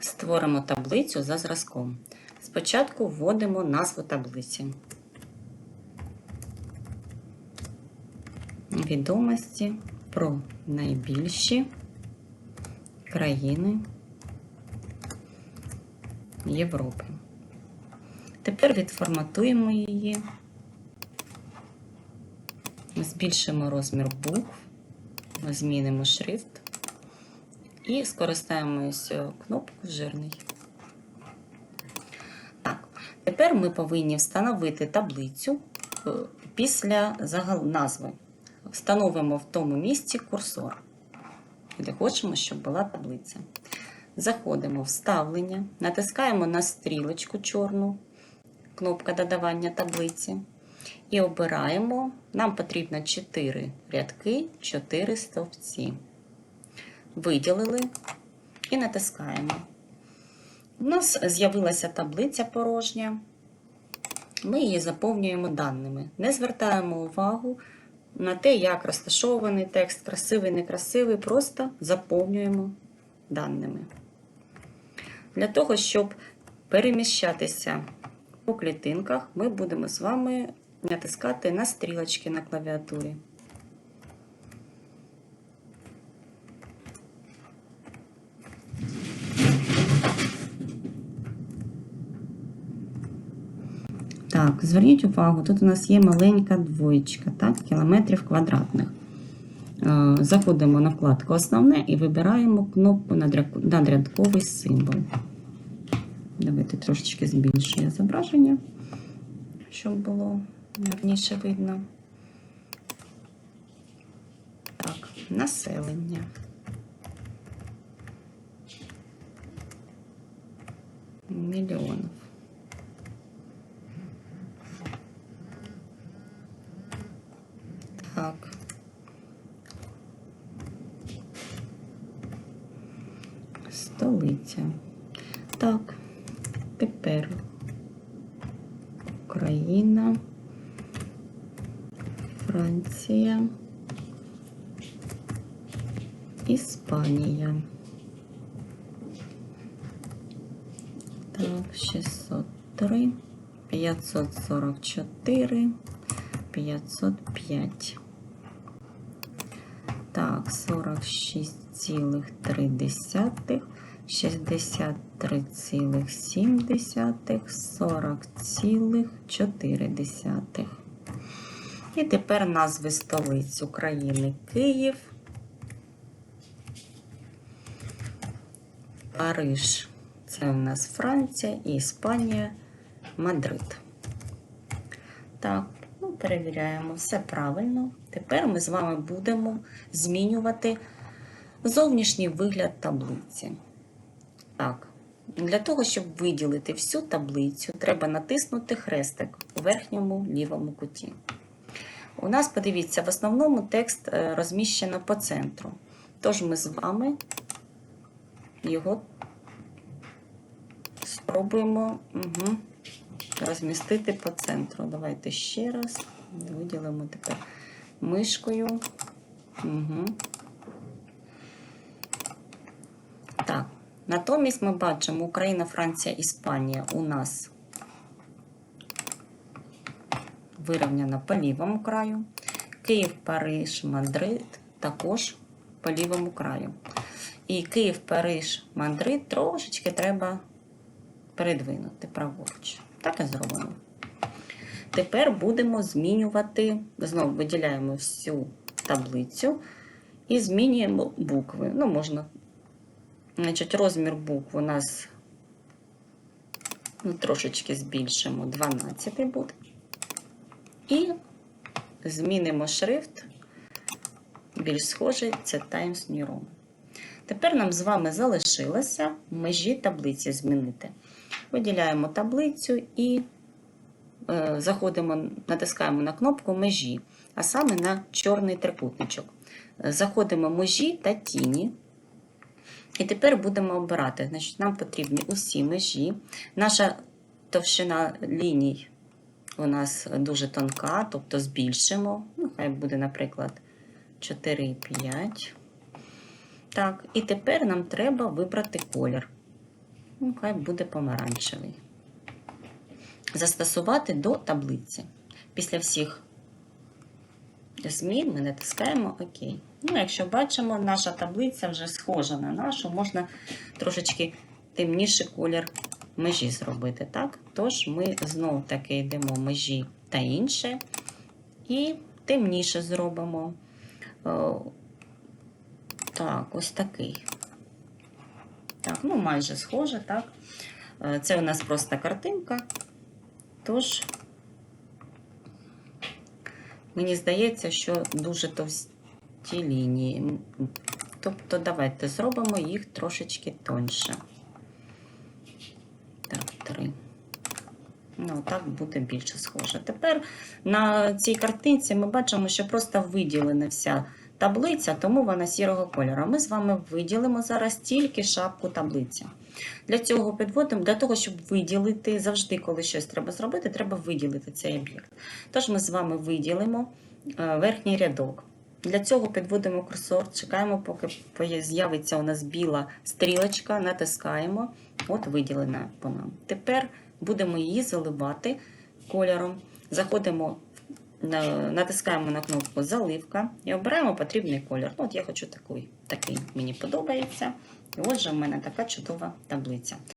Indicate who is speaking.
Speaker 1: Створимо таблицю за зразком. Спочатку вводимо назву таблиці. Відомості про найбільші країни Європи. Тепер відформатуємо її, збільшимо розмір букв, змінимо шрифт і скористаємося кнопкою жирний. Так, тепер ми повинні встановити таблицю е, після назви. Встановимо в тому місці курсор, де хочемо, щоб була таблиця. Заходимо в вставлення, натискаємо на стрілочку чорну, кнопка додавання таблиці. І обираємо, нам потрібно 4 рядки, 4 стовпці. Виділили і натискаємо. У нас з'явилася таблиця порожня. Ми її заповнюємо даними. Не звертаємо увагу на те, як розташований текст, красивий, некрасивий, просто заповнюємо даними. Для того, щоб переміщатися по клітинках, ми будемо з вами натискати на стрілочки на клавіатурі. Так, зверніть увагу, тут у нас є маленька двоєчка, так, кілометрів квадратних. Е, Заходимо на вкладку Основне і вибираємо кнопку надрядковий символ. Давайте трошечки збільшує зображення, щоб було гарніше видно. Так, населення. Мільйонів. Так. Столиця. Так, тепер Україна, Франція, Іспанія. Так, 603, 544, 505. Так, 46,3, 63,7, 40,4. І тепер назви столиць України Київ, Париж. Це у нас Франція і Іспанія, Мадрид. Так, ну, перевіряємо, все правильно. Тепер ми з вами будемо змінювати зовнішній вигляд таблиці. Так, для того, щоб виділити всю таблицю, треба натиснути хрестик у верхньому лівому куті. У нас, подивіться, в основному текст е, розміщено по центру. Тож ми з вами його спробуємо угу, розмістити по центру. Давайте ще раз виділимо тепер мишкою. Угу. Так, натомість ми бачимо Україна, Франція, Іспанія у нас вирівняно по лівому краю. Київ, Париж, Мадрид також по лівому краю. І Київ, Париж, Мадрид трошечки треба передвинути праворуч. Так і зробимо. Тепер будемо змінювати, знову виділяємо всю таблицю і змінюємо букви. Ну, можна, значить, розмір букв у нас ну, трошечки збільшимо, 12 буде. І змінимо шрифт, більш схожий, це Times New Roman. Тепер нам з вами залишилося межі таблиці змінити. Виділяємо таблицю і е, заходимо, натискаємо на кнопку межі, а саме на чорний трикутничок. Заходимо межі та тіні. І тепер будемо обирати. Значить, Нам потрібні усі межі. Наша товщина ліній у нас дуже тонка, тобто збільшимо. Ну, хай буде, наприклад, 4,5. Так, і тепер нам треба вибрати колір. Ну, хай буде помаранчевий. Застосувати до таблиці. Після всіх змін ми натискаємо ОК. Ну, якщо бачимо, наша таблиця вже схожа на нашу, можна трошечки темніший колір межі зробити. Так? Тож ми знов таки йдемо межі та інше. І темніше зробимо. Так, ось такий. Так, ну майже схоже, так. Е, Це у нас просто картинка. Тож, мені здається, що дуже товсті лінії. Тобто, давайте зробимо їх трошечки тоньше. Так, три. Ну, так буде більше схоже. Тепер на цій картинці ми бачимо, що просто виділена вся таблиця, тому вона сірого кольору. Ми з вами виділимо зараз тільки шапку таблиці. Для цього підводимо, для того, щоб виділити, завжди, коли щось треба зробити, треба виділити цей об'єкт. Тож ми з вами виділимо е, верхній рядок. Для цього підводимо курсор, чекаємо, поки з'явиться у нас біла стрілочка, натискаємо. От виділена вона. Тепер будемо її заливати кольором. Заходимо, натискаємо на кнопку Заливка і обираємо потрібний. Ну, От я хочу такий, такий мені подобається. І отже, в мене така чудова таблиця.